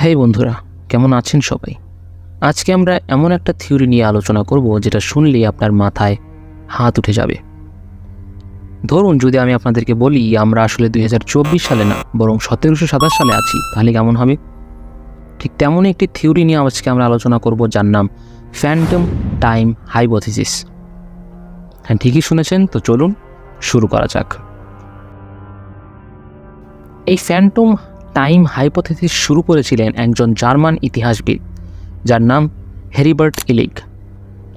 হ্যাঁ বন্ধুরা, কেমন আছেন সবাই? আজকে আমরা এমন একটা থিওরি নিয়ে আলোচনা করব যেটা শুনলেই আপনার মাথায় হাত উঠে যাবে। ধরুন যদি আমি আপনাদেরকে বলি, আমরা আসলে দু হাজার চব্বিশ সালে না, বরং সতেরোশো সাতাশ সালে আছি, তাহলে কেমন হবে? ঠিক তেমনই একটি থিওরি নিয়ে আজকে আমরা আলোচনা করব যার নাম ফ্যান্টম টাইম হাইপোথিসিস। হ্যাঁ ঠিকই শুনেছেন, তো চলুন শুরু করা যাক। এই ফ্যান্টম টাইম হাইপোথেসিস শুরু করেছিলেন একজন জার্মান ইতিহাসবিদ, যার নাম হেরিবার্ট ইলিগ।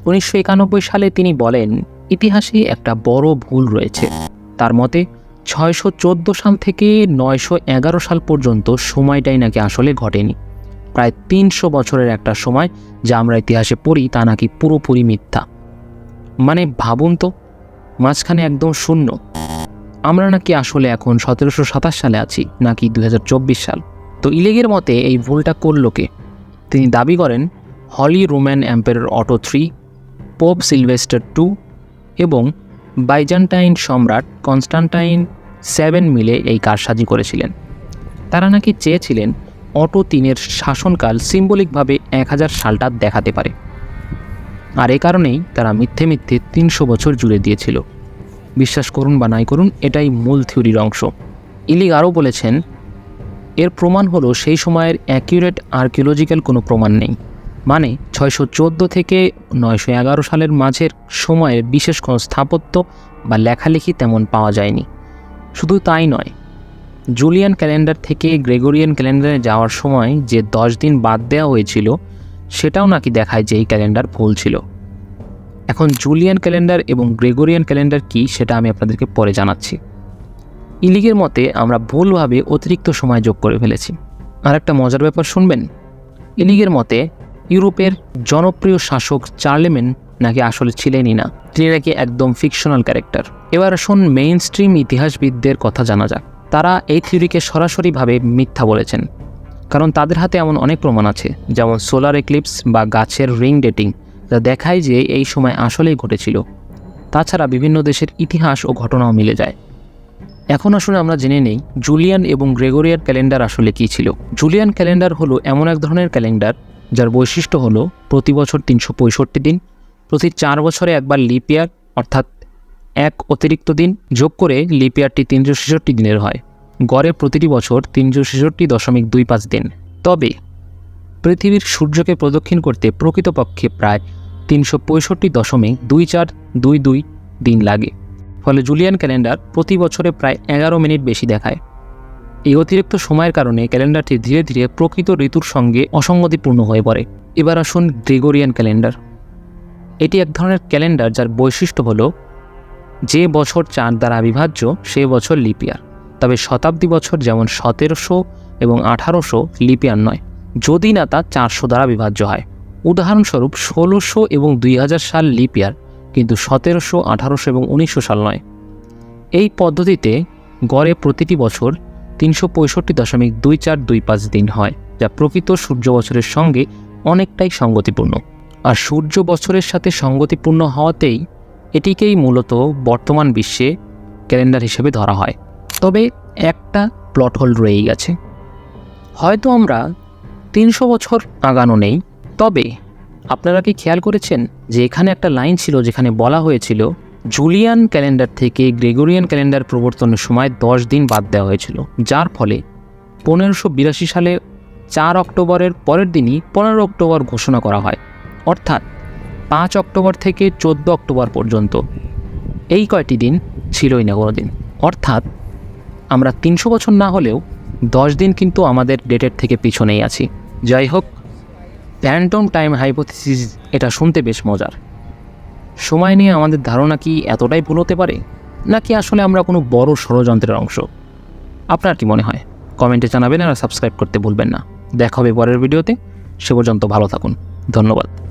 উনিশশো একানব্বই সালে তিনি বলেন, ইতিহাসে একটা বড় ভুল রয়েছে। তার মতে, ছয়শো চোদ্দ সাল থেকে নয়শো এগারো সাল পর্যন্ত সময়টাই নাকি আসলে ঘটেনি। প্রায় তিনশো বছরের একটা সময় যা আমরা ইতিহাসে পড়ি তা নাকি পুরোপুরি মিথ্যা। মানে ভাবুন তো, মাঝখানে একদম শূন্য। আমরা নাকি আসলে এখন সতেরোশো সাতাশ সালে আছি, নাকি দু হাজার চব্বিশ সাল। তো ইলেগের মতে এই ভুলটা করল কে? তিনি দাবি করেন, Holy Roman Empire Otto three, Pope Sylvester two এবং বাইজান্টাইন সম্রাট কনস্টান্টাইন সেভেন মিলে এই কারসাজি করেছিলেন। তারা নাকি চেয়েছিলেন অটো তিনের শাসনকাল সিম্বলিকভাবে এক হাজার সালটা দেখাতে পারে। আর এ কারণেই তারা মিথ্যে মিথ্যে তিনশো বছর জুড়ে দিয়েছিল। বিশ্বাস করুন বা নাই করুন, এটাই মূল থিওরির অংশ। ইলিগ আরও বলেছেন, এর প্রমাণ হলো সেই সময়ের অ্যাকিউরেট আর্কিওলজিক্যাল কোনো প্রমাণ নেই। মানে ছয়শো চোদ্দ থেকে নয়শো এগারো সালের মাঝের সময়ে বিশেষ কোনো স্থাপত্য বা লেখালেখি তেমন পাওয়া যায়নি। শুধু তাই নয়, জুলিয়ান ক্যালেন্ডার থেকে গ্রেগরিয়ান ক্যালেন্ডারে যাওয়ার সময় যে দশ দিন বাদ দেওয়া হয়েছিল, সেটাও নাকি দেখায় যে এই ক্যালেন্ডার ভুল ছিল। এখন জুলিয়ান ক্যালেন্ডার এবং গ্রেগরিয়ান ক্যালেন্ডার কি সেটা আমি আপনাদেরকে পরে জানাচ্ছি। ইলিগের মতে আমরা ভুলভাবে অতিরিক্ত সময় যোগ করে ফেলেছি। আর একটা মজার ব্যাপার শুনবেন? ইলিগের মতে ইউরোপের জনপ্রিয় শাসক চার্লেমেন নাকি আসলে ছিলেনই না। তিনি নাকি একদম ফিকশনাল ক্যারেক্টার। এবার আসুন মেইন স্ট্রিম ইতিহাসবিদদের কথা জানা যাক। তারা এই থিওরিকে সরাসরিভাবে মিথ্যা বলেছেন। কারণ তাদের হাতে এমন অনেক প্রমাণ আছে, যেমন সোলার এক্লিপস বা গাছের রিং ডেটিং। যা দেখায় যে এই সময় আসলেই ঘটেছিল। তাছাড়া বিভিন্ন দেশের ইতিহাস ও ঘটনাও মিলে যায়। এখন আসলে আমরা জেনে নেই জুলিয়ান এবং গ্রেগরিয়ার ক্যালেন্ডার আসলে কী ছিল। জুলিয়ান ক্যালেন্ডার হলো এমন এক ধরনের ক্যালেন্ডার যার বৈশিষ্ট্য হলো প্রতি বছর তিনশো পঁয়ষট্টি দিন, প্রতি চার বছরে একবার লিপিয়ার অর্থাৎ এক অতিরিক্ত দিন যোগ করে লিপিয়ারটি তিনশো ছেষট্টি দিনের হয়। গড়ে প্রতিটি বছর তিনশো ছেষট্টি দশমিক দুই পাঁচ দিন। তবে পৃথিবীর সূর্যকে প্রদক্ষিণ করতে প্রকৃতপক্ষে প্রায় তিনশো পঁয়ষট্টি দশমিক দুই চার দুই দুই দিন লাগে। ফলে জুলিয়ান ক্যালেন্ডার প্রতি বছরে প্রায় এগারো মিনিট বেশি দেখায়। এই অতিরিক্ত সময়ের কারণে ক্যালেন্ডারটি ধীরে ধীরে প্রকৃত ঋতুর সঙ্গে অসঙ্গতিপূর্ণ হয়ে পড়ে। এবার আসুন গ্রেগরিয়ান ক্যালেন্ডার। এটি এক ধরনের ক্যালেন্ডার যার বৈশিষ্ট্য হল, যে বছর চার দ্বারা বিভাজ্য, সে বছর লিপিয়ার। তবে শতাব্দী বছর যেমন সতেরোশো এবং আঠারোশো লিপিয়ার নয়, যদি না তা চারশো দ্বারা বিভাজ্য হয়। উদাহরণস্বরূপ ষোলোশো এবং দুই হাজার সাল লিপিয়ার কিন্তু সতেরোশো, আঠারোশো এবং উনিশশো সাল নয়। এই পদ্ধতিতে গড়ে প্রতিটি বছর তিনশো পঁয়ষট্টি দশমিক দুই চার দুই পাঁচ দিন হয়, যা প্রকৃত সূর্য বছরের সঙ্গে অনেকটাই সঙ্গতিপূর্ণ। আর সূর্য বছরের সাথে সঙ্গতিপূর্ণ হওয়াতেই এটিকেই মূলত বর্তমান বিশ্বে ক্যালেন্ডার হিসেবে ধরা হয়। তবে একটা প্লট হোল রয়েই গেছে। হয়তো আমরা তিনশো বছর আগানো নেই তবে আপনারা কি খেয়াল করেছেন যে এখানে একটা লাইন ছিল যেখানে বলা হয়েছিল, জুলিয়ান ক্যালেন্ডার থেকে গ্রেগরিয়ান ক্যালেন্ডার প্রবর্তনের সময় দশ দিন বাদ দেওয়া হয়েছিল, যার ফলে পনেরোশো বিরাশি সালে চার অক্টোবরের পরের দিনই পনেরো অক্টোবর ঘোষণা করা হয়, অর্থাৎ পাঁচ অক্টোবর থেকে চোদ্দ অক্টোবর পর্যন্ত। এই কয়টি দিন ছিলই না কোনো দিন অর্থাৎ আমরা তিনশো বছর না হলেও দশ দিন কিন্তু আমাদের ডেটের থেকে পিছনেই আছি। যাই হোক প্যান্টম টাইম হাইপোথিসিস, এটা শুনতে বেশ মজার। সময় নিয়ে আমাদের ধারণা কি এতটাই ভুল হতে পারে? নাকি আসলে আমরা কোনো বড় ষড়যন্ত্রের অংশ? আপনার কি মনে হয়? কমেন্টে জানাবেন আর সাবস্ক্রাইব করতে ভুলবেন না। দেখা হবে পরের ভিডিওতে। সে পর্যন্ত ভালো থাকুন। ধন্যবাদ।